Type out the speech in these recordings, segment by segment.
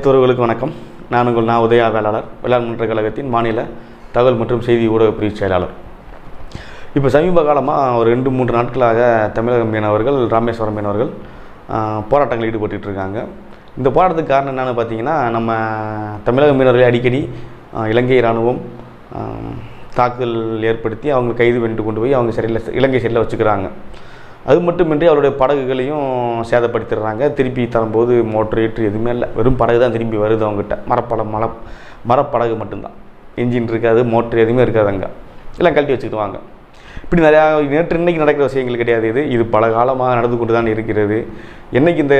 அனைத்து உறவுகளுக்கும் வணக்கம். நான் உங்கள் நான் உதயா வேளாளர். வேளாண் முன்னேற்ற கழகத்தின் மாநில தகவல் மற்றும் செய்தி ஊடக பிரிவு செயலாளர். இப்போ சமீப காலமாக ஒரு ரெண்டு மூன்று நாட்களாக தமிழக மீனவர்கள் ராமேஸ்வரம் மீனவர்கள் போராட்டங்களில் ஈடுபட்டுட்டு இருக்காங்க. இந்த போராட்டத்துக்கு காரணம் என்னென்னு பார்த்தீங்கன்னா நம்ம தமிழக மீனவர்களை அடிக்கடி இலங்கை இராணுவம் தாக்குதல் ஏற்படுத்தி அவங்க கைது பண்ணிட்டு கொண்டு போய் அவங்க சிறையில் இலங்கை சிறையில் வச்சுக்கிறாங்க. அது மட்டுமின்றி அவருடைய படகுகளையும் சேதப்படுத்திடுறாங்க. திருப்பி தரும்போது மோட்டர் ஏற்று எதுவுமே இல்லை. வெறும் படகு தான் திரும்பி வருது அவங்ககிட்ட. மரப்படம் மல மரப்படகு மட்டும்தான். இன்ஜின் இருக்காது மோட்ரு எதுவுமே இருக்காது அங்கே. எல்லாம் கழட்டி வச்சுக்குவாங்க இப்படி நிறையா நேற்று இன்றைக்கி நடக்கிற விஷயங்கள் கிடையாது இது. இது பல காலமாக நடந்து கொண்டு தான் இருக்கிறது. என்றைக்கு இந்த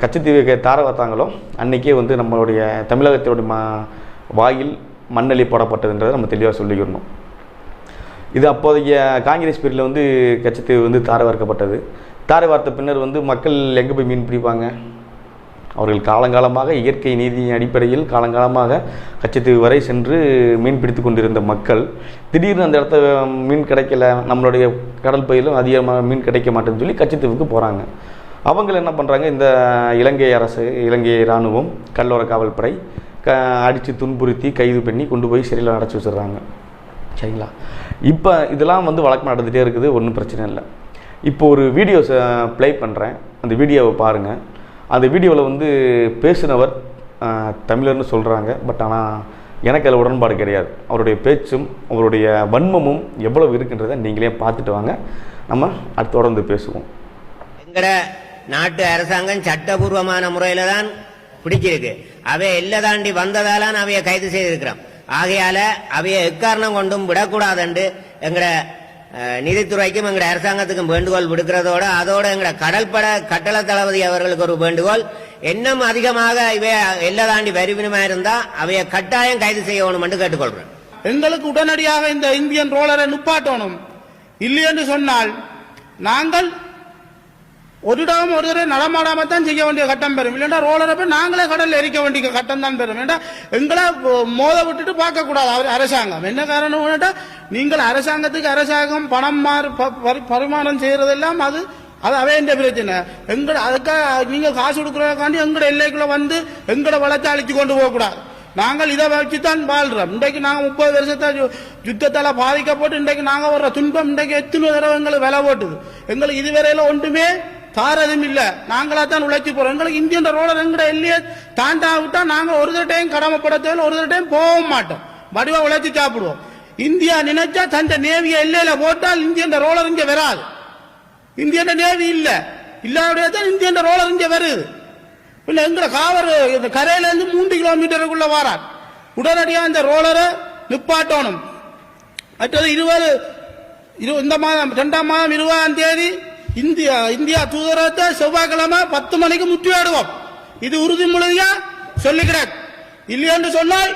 கச்சத்தீவு தார வார்த்தாங்களோ அன்றைக்கே வந்து நம்மளுடைய தமிழகத்தினுடைய ம வாயில் மண்ணெளி போடப்பட்டதுன்றதை நம்ம தெளிவாக சொல்லிக்கிறணும். இது அப்போதைய காங்கிரஸ் பீரியடில் வந்து கச்சத்தீவு வந்து தாரை வார்க்கப்பட்டது. தாரை வார்த்த பின்னர் வந்து மக்கள் எங்கே போய் மீன் பிடிப்பாங்க? அவர்கள் காலங்காலமாக இயற்கை நீதியின் அடிப்படையில் காலங்காலமாக கச்சத்தீவு வரை சென்று மீன் பிடித்து கொண்டிருந்த மக்கள் திடீர்னு அந்த இடத்த மீன் கிடைக்கல நம்மளுடைய கடல் பயிலும் அதிகமாக மீன் கிடைக்க மாட்டேன்னு சொல்லி கச்சத்தீவுக்கு போகிறாங்க அவங்க என்ன பண்ணுறாங்க இந்த இலங்கை அரசு இலங்கை இராணுவம் கல்லோர காவல்படை க அடித்து துன்புறுத்தி கைது பண்ணி கொண்டு போய் சிறையில் அடைச்சி வச்சிடுறாங்க. சரிங்களா? இப்போ இதெல்லாம் வந்து வழக்கம் நடந்துகிட்டே இருக்குது ஒன்றும் பிரச்சனை இல்லை. இப்போ ஒரு வீடியோஸை ப்ளே பண்ணுறேன் அந்த வீடியோவை பாருங்கள் அந்த வீடியோவில் வந்து பேசினவர் தமிழர்னு சொல்கிறாங்க பட் ஆனால் எனக்கு அதில் உடன்பாடு கிடையாது. அவருடைய பேச்சும் அவருடைய வன்மமும் எவ்வளவு இருக்குன்றதை நீங்களே பார்த்துட்டு வாங்க. நம்ம அடுத்து தொடர்ந்து பேசுவோம். எங்கட நாட்டு அரசாங்கம் சட்டபூர்வமான முறையில் தான் பிடிச்சிருக்கு. அவைய எல்லை தாண்டி வந்ததாலான் அவைய கைது செய்திருக்கிறான் ஆகையால அவைய எக்காரணம் கொண்டும் விடக்கூடாதுண்டு எங்கட நிதித்துறைக்கும் எங்கட அரசாங்கத்துக்கும் வேண்டுகோள் விடுக்கிறதோட அதோட எங்கட கடற்பட கட்டள தளபதி அவர்களுக்கு ஒரு வேண்டுகோள். இன்னும் அதிகமாக இவைய எல்லா தாண்டி வரிவினமா இருந்தா அவைய கட்டாயம் கைது செய்யணும் என்று கேட்டுக்கொள்றேன் எங்களுக்கு உடனடியாக இந்த இந்தியன் ரோலரை நிப்பாட்டணும். இல்லை என்று சொன்னால் நாங்கள் ஒரு ஒரு தடவை நடமாடாம தான் செய்ய வேண்டிய கட்டம் பெறும். இல்லைன்னா ரோலரை போய் நாங்களே கடலில் எரிக்க வேண்டிய கட்டம் தான் பெறும். ஏன்னா எங்களை மோத விட்டுட்டு பார்க்க கூடாது அவர் அரசாங்கம். என்ன காரணம் நீங்கள் அரசாங்கத்துக்கு அரசாங்கம் பணம் மாறு ப- பரிமாணம் செய்யறதெல்லாம் அது அது அவைய பிரச்சனை. எங்கட அதுக்காக நீங்க காசு கொடுக்கறதுக்காண்டி எங்களை எல்லைக்குள்ள வந்து எங்களை வளர்த்து அழிச்சு கொண்டு போக கூடாது நாங்கள் இதை வச்சு தான் வாழ்றோம். இன்றைக்கு நாங்கள் முப்பது வருஷத்தை யுத்தத்தால் பாதிக்கப்பட்டு இன்றைக்கு நாங்கள் வர்ற துன்பம் இன்றைக்கு எத்தனை தடவை எங்களுக்கு விலை போட்டுது எங்களுக்கு இதுவரையில ஒன்றுமே தாரதும் இல்ல. நாங்களா தான் உழைச்சி போறோம். எங்களுக்கு இந்தியன் ரோலர் எங்கட இல்லையே? தாண்டா விட்டா நாங்க ஒரு டைம் கடமைப்பட தேவையில்ல ஒரு டைம் போக மாட்டோம். வடிவா உழைச்சி சாப்பிடுவோம். இந்தியா நினைச்சா தந்த நேவிய எல்லையில போட்டால் இந்தியன் ரோலர் இங்க வராது. இந்தியன் நேவி இல்ல. இல்லாத தான் இந்தியன் ரோலர் இங்க வருது. இல்ல எங்கட காவர் இந்த கரையில இருந்து மூன்று கிலோமீட்டருக்குள்ள வாரார். உடனடியா இந்த ரோலரை நிப்பாட்டணும். மற்றது இருபது இந்த மாதம் ரெண்டாம் மாதம் இருபதாம் தேதி இந்தியா இந்தியா தூதரகத்தை செவ்வாய்க்கிழமை பத்து மணிக்கு முற்றியாடுவோம் இது உறுதிமொழியா சொல்லுகிறேன் இல்லையென்று சொன்னால்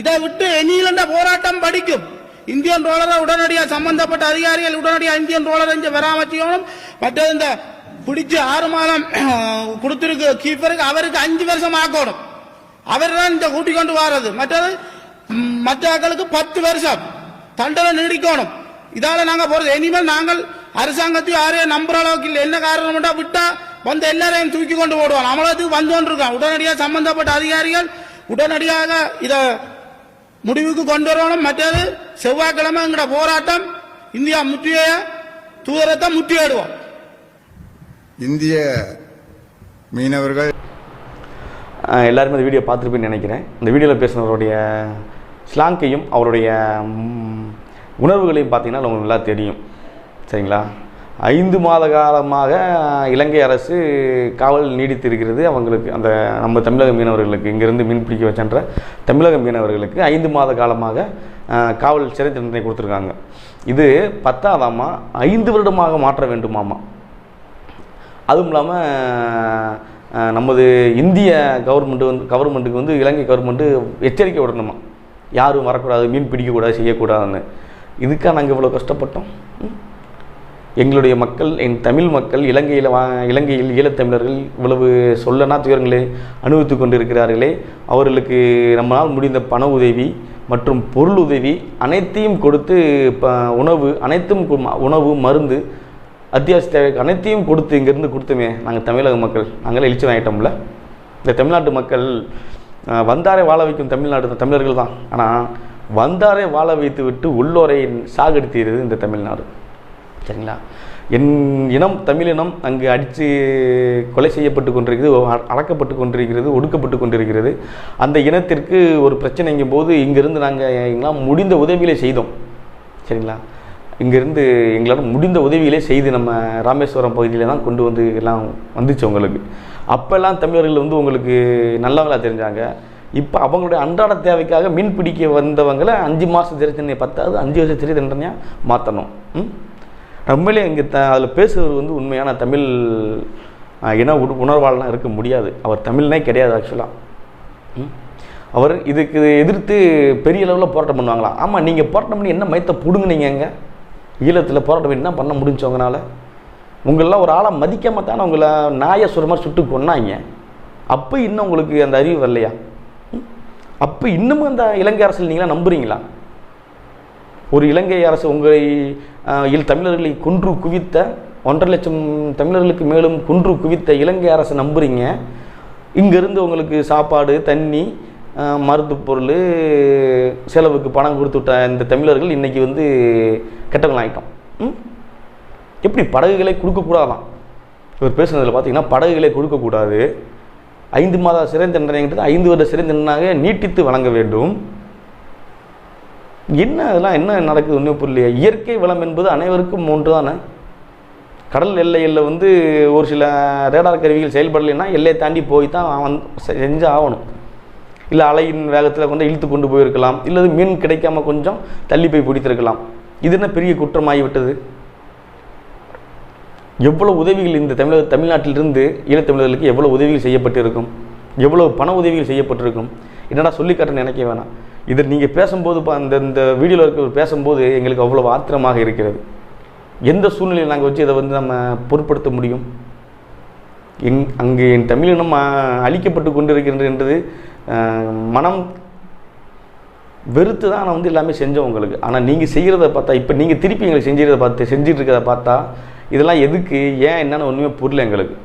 இதை விட்டு எண்ணிலண்ட போராட்டம் படிக்கும். இந்தியன் ரோலரை உடனடியாக சம்பந்தப்பட்ட அதிகாரிகள் உடனடியாக இந்தியன் ரோலரை இங்க வராம செய்யணும் மற்றது இந்த பிடிச்சு ஆறு மாதம் கொடுத்துருக்கு கீப்பருக்கு அவருக்கு அஞ்சு வருஷம் ஆக்கணும். அவர் தான் இந்த கூட்டிக் கொண்டு வர்றது மற்றது மற்ற மக்களுக்கு பத்து வருஷம் தண்டனை நீடிக்கணும். இதால நாங்கள் போறது. இனிமேல் நாங்கள் அரசாங்கத்தையும் யாரையும் நம்புற அளவுக்கு இல்லை. என்ன காரணம் விட்டா வந்து எல்லாரையும் தூக்கி கொண்டு போடுவோம் அமலத்துக்கு வந்து கொண்டிருக்கோம் உடனடியாக சம்பந்தப்பட்ட அதிகாரிகள் உடனடியாக இத முடிவுக்கு கொண்டு வரணும். மற்றது செவ்வாய்க்கிழமை எங்கட போராட்டம் இந்தியா முற்றிய தூதரத்தை முற்றியிடுவோம் இந்திய மீனவர்கள் எல்லாருமே அந்த வீடியோ பார்த்துருப்பேன்னு நினைக்கிறேன். இந்த வீடியோவில் பேசினவருடைய ஸ்லாங்கையும் அவருடைய உணர்வுகளையும் பார்த்தீங்கன்னா உங்களுக்கு நல்லா தெரியும். சரிங்களா? ஐந்து மாத காலமாக இலங்கை அரசு காவல் நீடித்திருக்கிறது. அவங்களுக்கு அந்த நம்ம தமிழக மீனவர்களுக்கு இங்கிருந்து மீன் பிடிக்க வச்சன்ற தமிழக மீனவர்களுக்கு ஐந்து மாத காலமாக காவல் சிறை தண்டனை கொடுத்துருக்காங்க. இது பத்தாதாமா ஐந்து வருடமாக மாற்ற வேண்டுமாமா அதுவும் இல்லாமல் நமது இந்திய கவர்மெண்ட்டு வந்து கவர்மெண்ட்டுக்கு வந்து இலங்கை கவர்மெண்ட்டு எச்சரிக்கை விடணுமா? யாரும் வரக்கூடாது மீன் பிடிக்கக்கூடாது செய்யக்கூடாதுன்னு. இதுக்காக நாங்கள் இவ்வளோ கஷ்டப்பட்டோம். ம்? எங்களுடைய மக்கள் என் தமிழ் மக்கள் இலங்கையில் வா இலங்கையில் ஈழத்தமிழர்கள் இவ்வளவு சொல்லனா துயரங்களை அனுபவித்து கொண்டிருக்கிறார்களே அவர்களுக்கு நம்மளால் முடிந்த பண உதவி மற்றும் பொருள் உதவி அனைத்தையும் கொடுத்து ப உணவு அனைத்தும் கு- உணவு மருந்து அத்தியாவசிய தேவைக்கு அனைத்தையும் கொடுத்து இங்கேருந்து கொடுத்துமே நாங்கள் தமிழக மக்கள். நாங்களே எழுச்சி வாங்கிட்டோம்ல. இந்த தமிழ்நாட்டு மக்கள் வந்தாரை வாழ வைக்கும் தமிழ்நாடு தமிழர்கள் தான். ஆனால் வந்தாரை வாழ வைத்து விட்டு உள்ளோரை சாகடித்தது இந்த தமிழ்நாடு. சரிங்களா? என் இனம் தமிழினம் அங்கு அடித்து கொலை செய்யப்பட்டு கொண்டிருக்கிறது அ- அடக்கப்பட்டு கொண்டிருக்கிறது ஒடுக்கப்பட்டு கொண்டிருக்கிறது. அந்த இனத்திற்கு ஒரு பிரச்சனைங்கும் போது இங்கிருந்து நாங்கள் எங்களால் முடிந்த உதவிகளை செய்தோம். சரிங்களா? இங்கேருந்து எங்களால் முடிந்த உதவிகளே செய்து நம்ம ராமேஸ்வரம் பகுதியில் தான் கொண்டு வந்து எல்லாம் வந்துச்சு உங்களுக்கு. அப்போல்லாம் தமிழர்கள் வந்து உங்களுக்கு நல்லவங்களாக தெரிஞ்சாங்க. இப்போ அவங்களுடைய அன்றாட தேவைக்காக மீன் பிடிக்க வந்தவங்களை அஞ்சு மாதம் சிறை தண்டனை பத்தாவது அஞ்சு வருஷம் சிறை தண்டனையாக மாற்றணும் ம்? உண்மையிலே இங்கே த அதில் பேசுகிறவர் வந்து உண்மையான தமிழ் இன உண உணர்வாளெலாம் இருக்க முடியாது. அவர் தமிழ்னே கிடையாது ஆக்சுவலாக அவர் இதுக்கு எதிர்த்து பெரிய அளவில் போராட்டம் பண்ணுவாங்களா? ஆமாம் நீங்கள் போராட்டம் பண்ணி என்ன மயத்தை பிடுங்குனீங்க ஈழத்தில் போராட்டம் பண்ணி என்ன பண்ண முடிஞ்சவங்கனால? உங்களெலாம் ஒரு ஆளை மதிக்காம தானே உங்களை நாயை சொல்கிற மாதிரி சுட்டு கொன்னாங்க. அப்போ இன்னும் உங்களுக்கு அந்த அறிவு வரலையா? ம்? அப்போ இன்னமும் அந்த இலங்கை அரசு நீங்களாம் நம்புறீங்களா? ஒரு இலங்கை அரசு உங்களை இல் தமிழர்களை குன்று குவித்த ஒன்றரை லட்சம் தமிழர்களுக்கு மேலும் குன்று குவித்த இலங்கை அரசை நம்புறீங்க. இங்கேருந்து உங்களுக்கு சாப்பாடு தண்ணி மருந்து பொருள் செலவுக்கு பணம் கொடுத்து விட்ட இந்த தமிழர்கள் இன்றைக்கி வந்து கெட்டவங்களாயிட்டோம் ம்? எப்படி படகுகளை கொடுக்கக்கூடாதான் இவர் பேசுனதில் பார்த்தீங்கன்னா படகுகளை கொடுக்கக்கூடாது ஐந்து மாத சிறை தண்டனைங்கிறது ஐந்து வருட சிறை தண்டனாக நீட்டித்து வழங்க வேண்டும். என்ன அதெல்லாம் என்ன நடக்குது ஒன்றும் புரியலையே? இயற்கை வளம் என்பது அனைவருக்கும் ஒன்று தானே கடல் எல்லையில் வந்து ஒரு சில ரேடார் கருவிகள் செயல்படலைன்னா எல்லையை தாண்டி போய் தான் அவன் செஞ்சு ஆகணும். இல்லை அலையின் வேகத்தில் கொண்டு இழுத்து கொண்டு போயிருக்கலாம். இல்லது மீன் கிடைக்காம கொஞ்சம் தள்ளி போய் பிடித்திருக்கலாம். இது என்ன பெரிய குற்றமாகிவிட்டது? எவ்வளோ உதவிகள் இந்த தமிழக தமிழ்நாட்டிலிருந்து ஈழத்தமிழர்களுக்கு எவ்வளோ உதவிகள் செய்யப்பட்டிருக்கும்? எவ்வளோ பண உதவிகள் செய்யப்பட்டிருக்கும்? என்னடா சொல்லி நினைக்க வேணாம். இதை நீங்கள் பேசும்போது பா- இந்த இந்த வீடியோவில் இருக்க பேசும்போது எங்களுக்கு அவ்வளோ ஆத்திரமாக இருக்கிறது. எந்த சூழ்நிலையில் நாங்கள் வச்சு இதை வந்து நம்ம பொருட்படுத்த முடியும்? எங் அங்கு என் தமிழினம் அழிக்கப்பட்டு கொண்டிருக்கின்றது என்றது மனம் வெறுத்து தான் நான் வந்து எல்லாமே செஞ்சோம் உங்களுக்கு. ஆனால் நீங்கள் செய்கிறத பார்த்தா இப்போ நீங்கள் திருப்பி எங்களுக்கு செஞ்சுறத பார்த்து செஞ்சுட்டு இருக்கிறத பார்த்தா இதெல்லாம் எதுக்கு ஏன் என்னென்னு ஒன்றுமே புரியல எங்களுக்கு.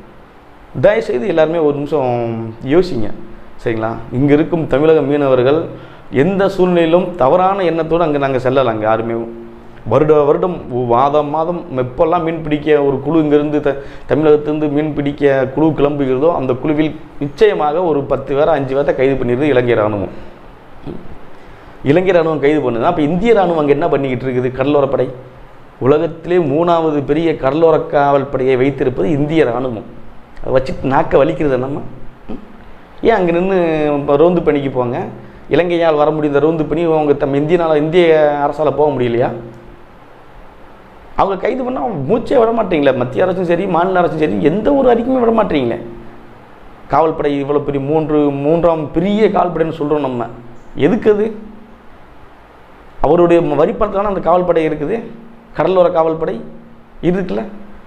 தயவுசெய்து எல்லாருமே ஒரு நிமிஷம் யோசிங்க. சரிங்களா? இங்கே இருக்கும் தமிழக மீனவர்கள் எந்த சூழ்நிலையிலும் தவறான எண்ணத்தோடு அங்கே நாங்கள் செல்லலாங்க யாருமே. வருட வருடம் மாதம் மாதம் எப்போல்லாம் மீன் பிடிக்க ஒரு குழு இங்கேருந்து த தமிழகத்திலிருந்து மீன் பிடிக்க குழு கிளம்புகிறதோ அந்த குழுவில் நிச்சயமாக ஒரு பத்து பேரை அஞ்சு பேர்த்த கைது பண்ணிடுது இலங்கை ராணுவம் இலங்கை ராணுவம் கைது பண்ணுது அப்போ இந்திய ராணுவம் அங்கே என்ன பண்ணிக்கிட்டு இருக்குது? கடலோரப்படை உலகத்திலே மூணாவது பெரிய கடலோர காவல் படையை வைத்திருப்பது இந்திய ராணுவம் அதை வச்சுட்டு நாக்க வலிக்கிறது நம்ம ஏன் அங்கே நின்று ரோந்து பணிக்கு போங்க? இலங்கையால் வர முடிந்த ரோந்து பண்ணி அவங்க தம் இந்தியனால் இந்திய அரசால் போக முடியலையா? அவங்க கைது பண்ணால் மூச்சே விட மாட்டீங்களே. மத்திய அரசும் சரி மாநில அரசும் சரி எந்த ஒரு அறிக்கையுமே விட மாட்டீங்களே. காவல்படை இவ்வளோ பெரிய மூன்று மூன்றாம் பெரிய காவல்படைன்னு சொல்கிறோம் நம்ம. எதுக்கு அது? அவருடைய வரிப்பணத்தில் அந்த காவல்படை இருக்குது. கடலோர காவல்படை இருக்குல்ல?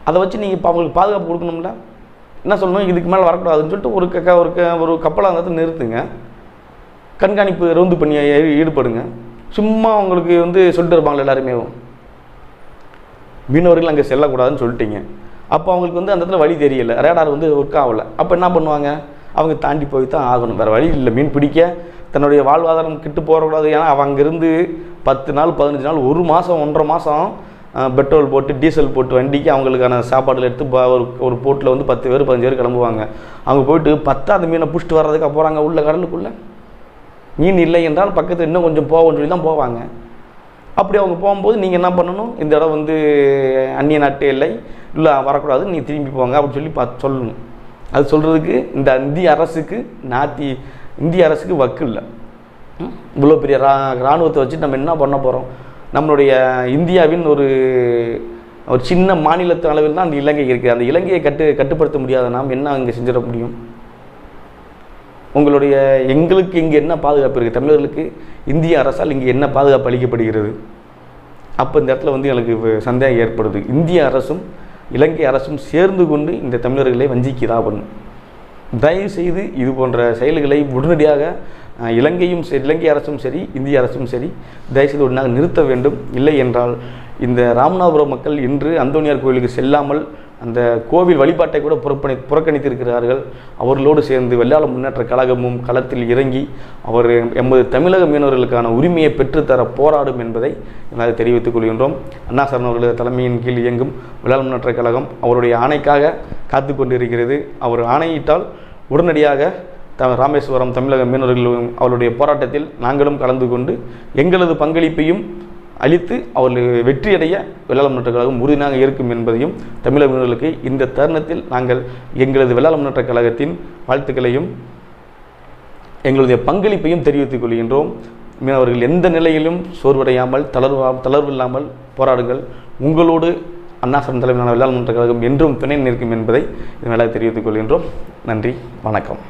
அதை வச்சு நீங்கள் இப்போ அவங்களுக்கு பாதுகாப்பு கொடுக்கணும்ல? என்ன சொல்லணும்? இதுக்கு மேலே வரக்கூடாதுன்னு சொல்லிட்டு ஒரு க ஒரு க ஒரு கப்பலாக இருந்தால் நிறுத்துங்க. கண்காணிப்பு ரோந்து பண்ணி ஈடுபடுங்க. சும்மா உங்களுக்கு வந்து சொல்லிட்டு இருப்பாங்களே எல்லாருமே. மீனவர்கள் அங்கே செல்லக்கூடாதுன்னு சொல்லிட்டீங்க. அப்போ அவங்களுக்கு வந்து அந்த இடத்துல வழி தெரியல. ரேடார் வந்து ஒர்க் ஆகலை. அப்போ என்ன பண்ணுவாங்க? அவங்க தாண்டி போய் தான் ஆகணும். வேறு வழி இல்லை. மீன் பிடிக்க தன்னுடைய வாழ்வாதாரம் கிட்டு போகக்கூடாது. ஏன்னா அவன் அங்கேருந்து பத்து நாள் பதினஞ்சு நாள் ஒரு மாதம் ஒன்றரை மாதம் பெட்ரோல் போட்டு டீசல் போட்டு வண்டிக்கு அவங்களுக்கான சாப்பாடுல எடுத்து ஒரு ஒரு போட்டில் வந்து பத்து பேர் பதினஞ்சு பேர் கிளம்புவாங்க. அவங்க போயிட்டு பத்தாவது மீனை பிடிச்சிட்டு வர்றதுக்கு போகிறாங்க உள்ள கடலுக்குள்ளே மீன் இல்லை என்றால் பக்கத்தில் இன்னும் கொஞ்சம் போவோம்னு சொல்லி தான் போவாங்க. அப்படி அவங்க போகும்போது நீங்கள் என்ன பண்ணணும்? இந்த இடம் வந்து அந்நிய நாட்டு இல்லை. இல்லை வரக்கூடாது. நீ திரும்பி போங்க அப்படின்னு சொல்லி பார்த்து சொல்லணும். அது சொல்கிறதுக்கு இந்த இந்திய அரசுக்கு நாத்தி இந்திய அரசுக்கு வக்கு இல்லை. இவ்வளோ பெரிய ரா இராணுவத்தை வச்சு நம்ம என்ன பண்ண போகிறோம் நம்மளுடைய இந்தியாவின் ஒரு ஒரு சின்ன மாநிலத்து அளவில் தான் அந்த இலங்கை இருக்குது. அந்த இலங்கையை கட்டு கட்டுப்படுத்த முடியாத நாம் என்ன அங்கே செஞ்சிட முடியும்? உங்களுடைய எங்களுக்கு இங்கே என்ன பாதுகாப்பு இருக்குது தமிழர்களுக்கு இந்திய அரசால் இங்கே என்ன பாதுகாப்பு அளிக்கப்படுகிறது? அப்போ இந்த இடத்துல வந்து எனக்கு வ- சந்தேகம் ஏற்படுது. இந்திய அரசும் இலங்கை அரசும் சேர்ந்து கொண்டு இந்த தமிழர்களை வஞ்சிக்குதா பண்ணும் தயவு செய்து இது போன்ற செயல்களை உடனடியாக இலங்கையும் சரி இலங்கை அரசும் சரி இந்திய அரசும் சரி தயவுசெய்து உடனடியாக நிறுத்த வேண்டும். இல்லை என்றால் இந்த ராமநாதபுரம் மக்கள் இன்று அந்தோனியார் கோயிலுக்கு செல்லாமல் அந்த கோவில் வழிபாட்டை கூட புறப்பணி புறக்கணித்திருக்கிறார்கள். அவர்களோடு சேர்ந்து வெள்ளாள முன்னேற்ற கழகமும் களத்தில் இறங்கி அவர் எமது தமிழக மீனவர்களுக்கான உரிமையை பெற்றுத்தர போராடும் என்பதை நாங்கள் தெரிவித்துக் கொள்கின்றோம். அண்ணா சரண் அவர்களது தலைமையின் கீழ் இயங்கும் வெள்ளாள முன்னேற்ற கழகம் அவருடைய ஆணைக்காக காத்து கொண்டிருக்கிறது. அவர் ஆணையிட்டால் உடனடியாக த ராமேஸ்வரம் தமிழக மீனவர்களும் அவருடைய போராட்டத்தில் நாங்களும் கலந்து கொண்டு எங்களது பங்களிப்பையும் அளித்து அவர்கள் வெற்றியடைய வெள்ளாள முன்னேற்ற கழகம் உறுதியாக இருக்கும் என்பதையும் தமிழக மீனவர்களுக்கு இந்த தருணத்தில் நாங்கள் எங்களது வெள்ளாள முன்னேற்ற கழகத்தின் வாழ்த்துக்களையும் எங்களுடைய பங்களிப்பையும் தெரிவித்துக் கொள்கின்றோம். மீனவர்கள் எந்த நிலையிலும் சோர்வடையாமல் தளர்வா தளர்வில்லாமல் போராடுங்கள். உங்களோடு அண்ணாசன் தலைமையிலான வெள்ளாள முன்னேற்ற கழகம் என்றும் துணை நிற்கும் என்பதை இதனால் தெரிவித்துக் கொள்கின்றோம். நன்றி வணக்கம்.